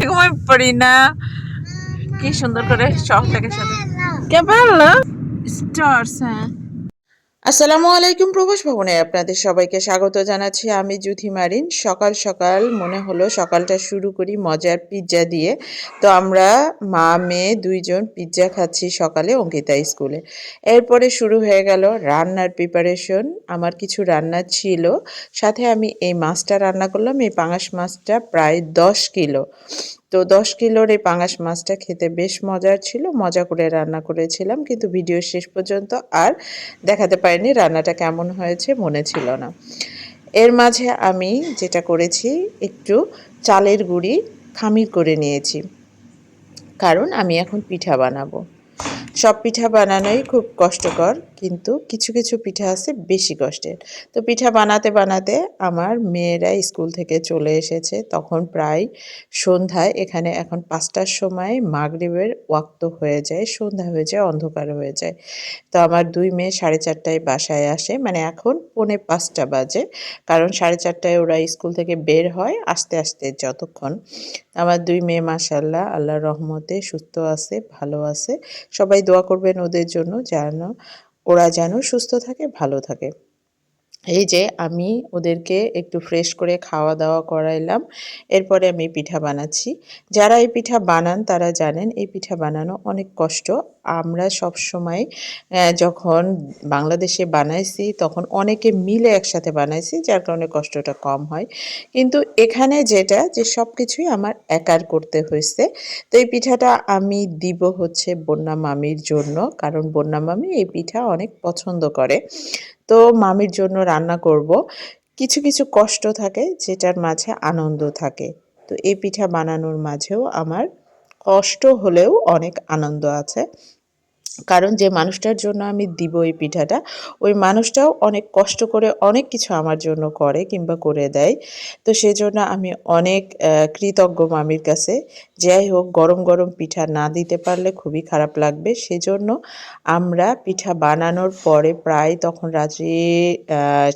ঘুমাই পড়ি না কি সুন্দর করে শখ থাকে সাথে কে পারল স্টার্স হ্যাঁ। আসসালামু আলাইকুম প্রবাস ভবনে আপনাদের সবাইকে স্বাগত জানাচ্ছি। আমি জুথি মারিন। সকাল সকাল মনে হলো সকালটা শুরু করি মজার পিৎজা দিয়ে। তো আমরা মা, মেয়ে দুইজন পিৎজা খাচ্ছি সকালে অঙ্কিতা স্কুলে। এরপরে শুরু হয়ে গেল রান্নার প্রিপারেশন আমার কিছু রান্না ছিল। সাথে আমি এই মাছটা রান্না করলাম। এই পাঙাশ মাছটা প্রায় দশ কিলো। তো দশ কিলোর এই পাঙাশ মাছটা খেতে বেশ মজার ছিল। মজা করে রান্না করেছিলাম, কিন্তু ভিডিও শেষ পর্যন্ত আর দেখাতে পারিনি রান্নাটা কেমন হয়েছে, মনে ছিল না। এর মাঝে আমি যেটা করেছি, একটু চালের গুঁড়ি খামির করে নিয়েছি। কারণ আমি এখন পিঠা বানাবো। সব পিঠা বানানোই খুব কষ্টকর, কিন্তু কিছু কিছু পিঠা আছে বেশি কষ্টের। তো পিঠা বানাতে বানাতে আমার মেয়েরা স্কুল থেকে চলে এসেছে, তখন প্রায় সন্ধ্যায়, এখানে এখন পাঁচটার সময় মাগরিবের ওয়াক্ত হয়ে যায়, সন্ধ্যা হয়ে যায়, অন্ধকার হয়ে যায়। তো আমার দুই মেয়ে সাড়ে চারটায় বাসায় আসে মানে এখন পৌনে পাঁচটা বাজে, কারণ সাড়ে চারটায় ওরা স্কুল থেকে বের হয় আস্তে আস্তে যতক্ষণ। আমার দুই মেয়ে মাসাল্লাহ আল্লাহর রহমতে সুস্থ আছে, ভালো আছে, সবাই দোয়া করবেন ওদের জন্য যেন ওরা যেন সুস্থ থাকে ভালো থাকে। এই যে আমি ওদেরকে একটু ফ্রেশ করে খাওয়া দাওয়া করাইলাম, এরপরে আমি পিঠা বানাচ্ছি। যারা এই পিঠা বানান তারা জানেন এই পিঠা বানানো অনেক কষ্ট। আমরা সব সময় যখন বাংলাদেশে বানাইছি তখন অনেকে মিলে একসাথে বানাইছি, যার কারণে কষ্টটা কম হয়। কিন্তু এখানে যেটা, যে সব কিছুই আমার একার করতে হয়েছে। তো এই পিঠাটা আমি দিব হচ্ছে বন্যা মামির জন্য, কারণ বন্যা মামি এই পিঠা অনেক পছন্দ করে। তো মামির জন্য রান্না করব। কিছু কিছু কষ্ট থাকে, যেটার মাঝে আনন্দ থাকে। তো এই পিঠা বানানোর মাঝেও আমার কষ্ট হলেও অনেক আনন্দ আছে। কারণ যে মানুষটার জন্য আমি দিব এই পিঠাটা, ওই মানুষটাও অনেক কষ্ট করে অনেক কিছু আমার জন্য করে কিংবা করে দেয়। তো সেজন্য আমি অনেক কৃতজ্ঞ মামির কাছে। যাই হোক, গরম গরম পিঠা না দিতে পারলে খুবই খারাপ লাগবে। সেজন্য আমরা পিঠা বানানোর পরে প্রায় তখন রাত্রি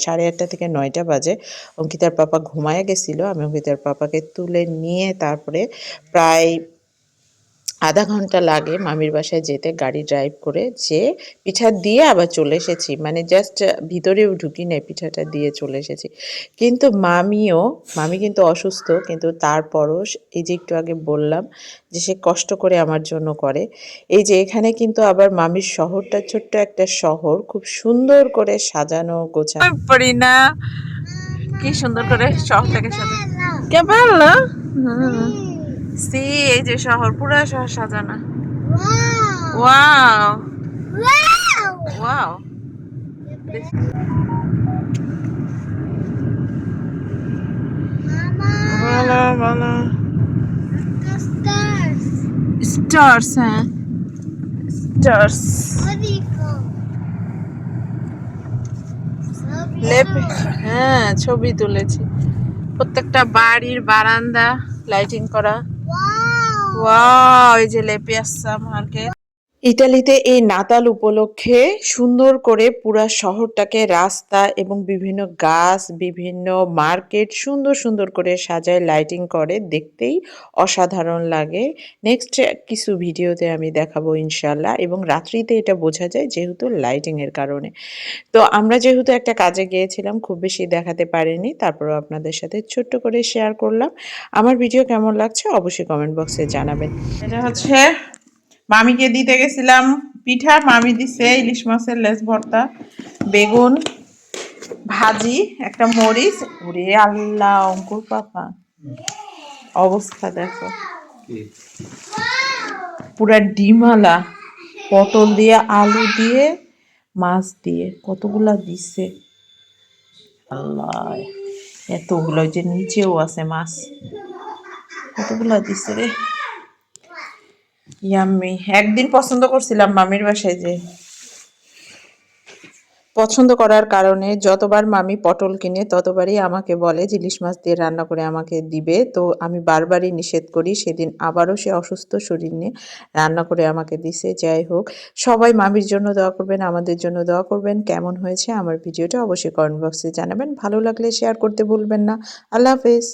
সাড়ে আটটা থেকে নয়টা বাজে, অঙ্কিতার পাপা ঘুমায় গেছিল। আমি অঙ্কিতার পাপাকে তুলে নিয়ে তারপরে প্রায় আধা ঘণ্টা লাগে মামির বাসায় যেতে গাড়ি ড্রাইভ করে যে পিঠা দিয়ে আবার চলে এসেছি। মানে জাস্ট ভিতরেও ঢুকি নাই, পিঠাটা দিয়ে চলে এসেছি। কিন্তু মামিও, মামি কিন্তু অসুস্থ, কিন্তু তারপরও এই যে একটু আগে বললাম যে সে কষ্ট করে আমার জন্য করে। এই যে এখানে কিন্তু আবার মামির শহরটা ছোট্ট একটা শহর, খুব সুন্দর করে সাজানো ঘুমাই পড়ি না কি সুন্দর করে শহরটাকে সাজানো। কে পারল সি এই যে শহর পুরো শহর সাজানো। ওয়াও ওয়াও ভালো ভালো স্টার্স হ্যাঁ স্টার্স হ্যাঁ ছবি তুলেছি। প্রত্যেকটা বাড়ির বারান্দা লাইটিং করা। ওয়াও এই যে লেপে আসছে মার্কেট ইতালিতে এই নাতাল উপলক্ষে সুন্দর করে পুরা শহরটাকে রাস্তা এবং বিভিন্ন গাছ, বিভিন্ন মার্কেট সুন্দর সুন্দর করে সাজায়, লাইটিং করে, দেখতেই অসাধারণ লাগে। নেক্সট কিছু ভিডিওতে আমি দেখাবো ইনশাল্লাহ এবং রাত্রিতে এটা বোঝা যায় যেহেতু লাইটিং এর কারণে। তো আমরা যেহেতু একটা কাজে গিয়েছিলাম, খুব বেশি দেখাতে পারিনি, তারপরও আপনাদের সাথে ছোট্ট করে শেয়ার করলাম। আমার ভিডিও কেমন লাগছে অবশ্যই কমেন্ট বক্সে জানাবেন। এটা হচ্ছে মামিকে দিতে গেছিলাম পিঠা মামি দিছে ইলিশ মাছের লেস ভর্তা বেগুন ভাজি একটা মরিচ। ওরে আল্লাহ অঙ্কুর পাপা অবস্থা দেখো। পুরা ডিমালা পটল দিয়ে আলু দিয়ে মাছ দিয়ে কতগুলা দিছে। আল্লাহ এতগুলো যে নিচেও আছে মাছ। কতগুলা দিছে রে? ইয়াম্মি একদিন পছন্দ করছিলাম মামির বাসায় যে। পছন্দ করার কারণে যতবার মামি পটল কিনে, ততবারই আমাকে বলে যে, ইলিশ মাছ দিয়ে রান্না করে আমাকে দিবে। তো আমি বারবারই নিষেধ করি, সেদিন আবারও সে অসুস্থ শরীর নিয়ে রান্না করে আমাকে দিছে। যাই হোক, সবাই মামির জন্য দোয়া করবেন, আমাদের জন্য দোয়া করবেন। কেমন হয়েছে আমার ভিডিওটা অবশ্যই কমেন্ট বক্সে জানাবেন। ভালো লাগলে শেয়ার করতে ভুলবেন না। আল্লাহ হাফেজ।